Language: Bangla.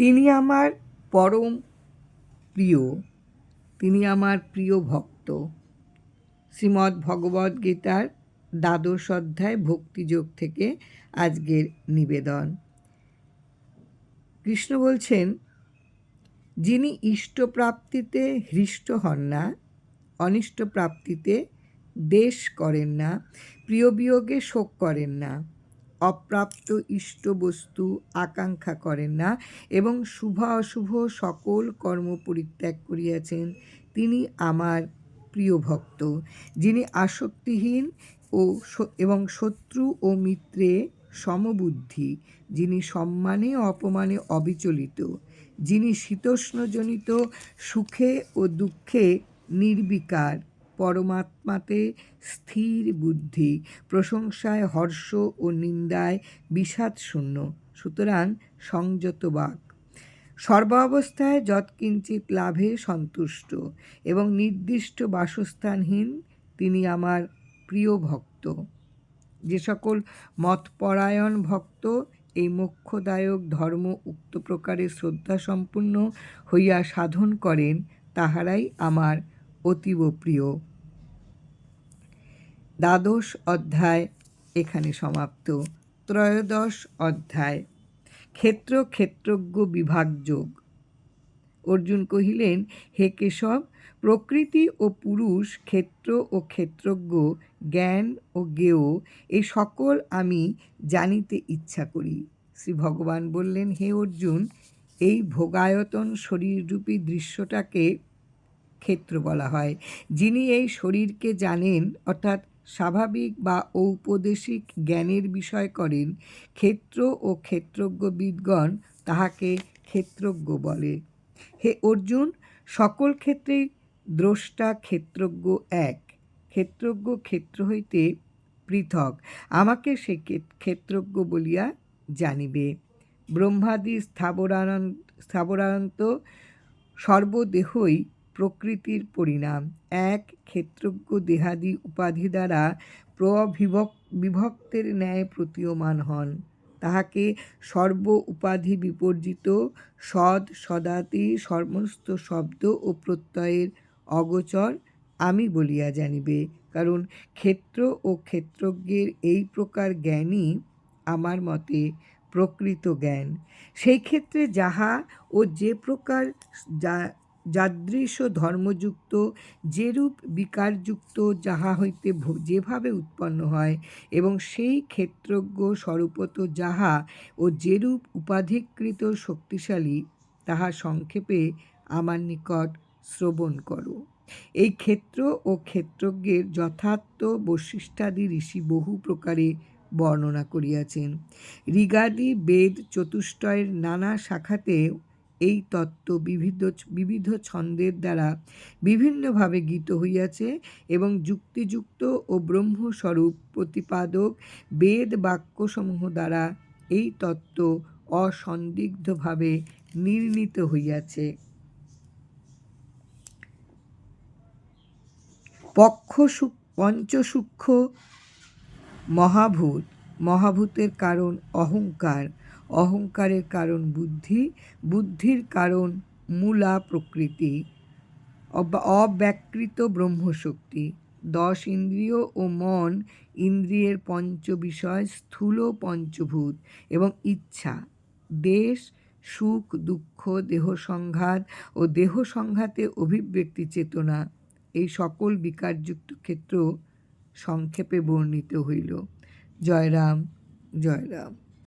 তিনি আমার পরম প্রিয়, তিনি আমার প্রিয় ভক্ত। শ্রীমদ্ ভগবদ্ গীতার দ্বাদশ অধ্যায় ভক্তিযোগ থেকে আজকের নিবেদন। কৃষ্ণ বলছেন, যিনি ইষ্টপ্রাপ্তিতে হৃষ্ট হন না, অনিষ্ট প্রাপ্তিতে দেশ করেন না, প্রিয় বিয়োগে শোক করেন না অপ্রাপ্ত ইষ্ট বস্তু আকাঙ্ক্ষা করেন না এবং শুভ অশুভ সকল কর্ম পরিত্যাগ করিয়াছেন। তিনি আমার প্রিয় ভক্ত, যিনি আসক্তিহীন ও এবং শত্রু ও মিত্রে সমবুদ্ধি, যিনি সম্মানে অপমানে অবিচলিত, যিনি শীতোষ্ণজনিত সুখে ও দুঃখে নির্বিকার পরমাত্মাতে স্থির বুদ্ধি, প্রশংসায় হর্ষ ও নিন্দায় বিষাদ শূন্য। সুতরাং সংযত বাক। সর্বাবস্থায় যৎকিঞ্চিত লাভে সন্তুষ্ট এবং নির্দিষ্ট বাসস্থানহীন তিনি আমার প্রিয় ভক্ত। যে সকল মতপরায়ণ ভক্ত এই মোক্ষদায়ক ধর্ম উক্ত প্রকারে শ্রদ্ধাসম্পন্ন হইয়া সাধন করেন, তাহারাই আমার অতীব প্রিয়। দ্বাদশ অধ্যায়, এখানে সমাপ্ত। ত্রয়োদশ অধ্যায়, ক্ষেত্র ক্ষেত্রজ্ঞ বিভাগযোগ অর্জুন কহিলেন, হে কেশব, প্রকৃতি ও পুরুষ, ক্ষেত্র ও ক্ষেত্রজ্ঞ, জ্ঞান ও জ্ঞেয় এই সকল আমি জানিতে ইচ্ছা করি। শ্রী ভগবান বললেন, হে অর্জুন, এই ভোগায়তন শরীররূপী দৃশ্যটাকে ক্ষেত্র বলা হয়। যিনি এই শরীরকে জানেন, অর্থাৎ স্বাভাবিক বা ঔপদেশিক জ্ঞানের বিষয় করেন, ক্ষেত্র ও ক্ষেত্রজ্ঞবিদগণ তাহাকে ক্ষেত্রজ্ঞ বলে। হে অর্জুন, সকল ক্ষেত্রেই দ্রষ্টা ক্ষেত্রজ্ঞ এক। ক্ষেত্রজ্ঞ ক্ষেত্র হইতে পৃথক, আমাকে সে ক্ষেত্রজ্ঞ বলিয়া জানিবে। ব্রহ্মাদি স্থাবরানন্ত স্থাবরান্ত সর্বদেহই প্রকৃতির পরিণাম। এক, ক্ষেত্রজ্ঞ দেহাদি উপাধি দ্বারা প্রবিভক, বিভক্তের ন্যায় প্রতীয়মান হন। তাহাকে সর্ব উপাধি বিপর্জিত সদ সদাতি সমস্ত শব্দ ও প্রত্যয়ের অগোচর আমি বলিয়া জানিবে, কারণ ক্ষেত্র ও ক্ষেত্রজ্ঞের এই প্রকার জ্ঞানই আমার মতে প্রকৃত জ্ঞান। সেই ক্ষেত্রে যাহা ও যে প্রকার যা যাদৃশ ধর্মযুক্ত, যেরূপ বিকারযুক্ত যাহা হইতে যেভাবে উৎপন্ন হয় এবং সেই ক্ষেত্রজ্ঞ স্বরূপত যাহা ও যেরূপ উপাধিকৃত শক্তিশালী, তাহা সংক্ষেপে আমার নিকট শ্রবণ করো। এই ক্ষেত্র ও ক্ষেত্রজ্ঞের যথার্থ বৈশিষ্ট্যাদি ঋষি বহু প্রকারে বর্ণনা করিয়াছেন। ঋগাদি বেদ চতুষ্টয়ের নানা শাখাতে এই তত্ত্ব বিবিধ বিবিধ ছন্দের দ্বারা বিভিন্নভাবে গীত হইয়াছে এবং যুক্তিযুক্ত ও ব্রহ্মস্বরূপ প্রতিপাদক বেদ বাক্যসমূহ দ্বারা এই তত্ত্ব অসন্দিগ্ধভাবে নির্ণীত হইয়াছে। পক্ষ পঞ্চসূক্ষ্ম মহাভূত, মহাভূতের কারণ অহংকার অহংকারের কারণ বুদ্ধি, বুদ্ধির কারণ মূলা প্রকৃতি অব্যাকৃত ব্রহ্মশক্তি, দশ ইন্দ্রিয় ও মন ইন্দ্রিয়ের পঞ্চ বিষয় স্থূল পঞ্চভূত এবং ইচ্ছা, দেশ, সুখ, দুঃখ, দেহ সংঘাত ও দেহ সংঘাতে অভিব্যক্তি চেতনা, এই সকল বিকারযুক্ত ক্ষেত্র সংক্ষেপে বর্ণিত হইল। জয়রাম জয়রাম।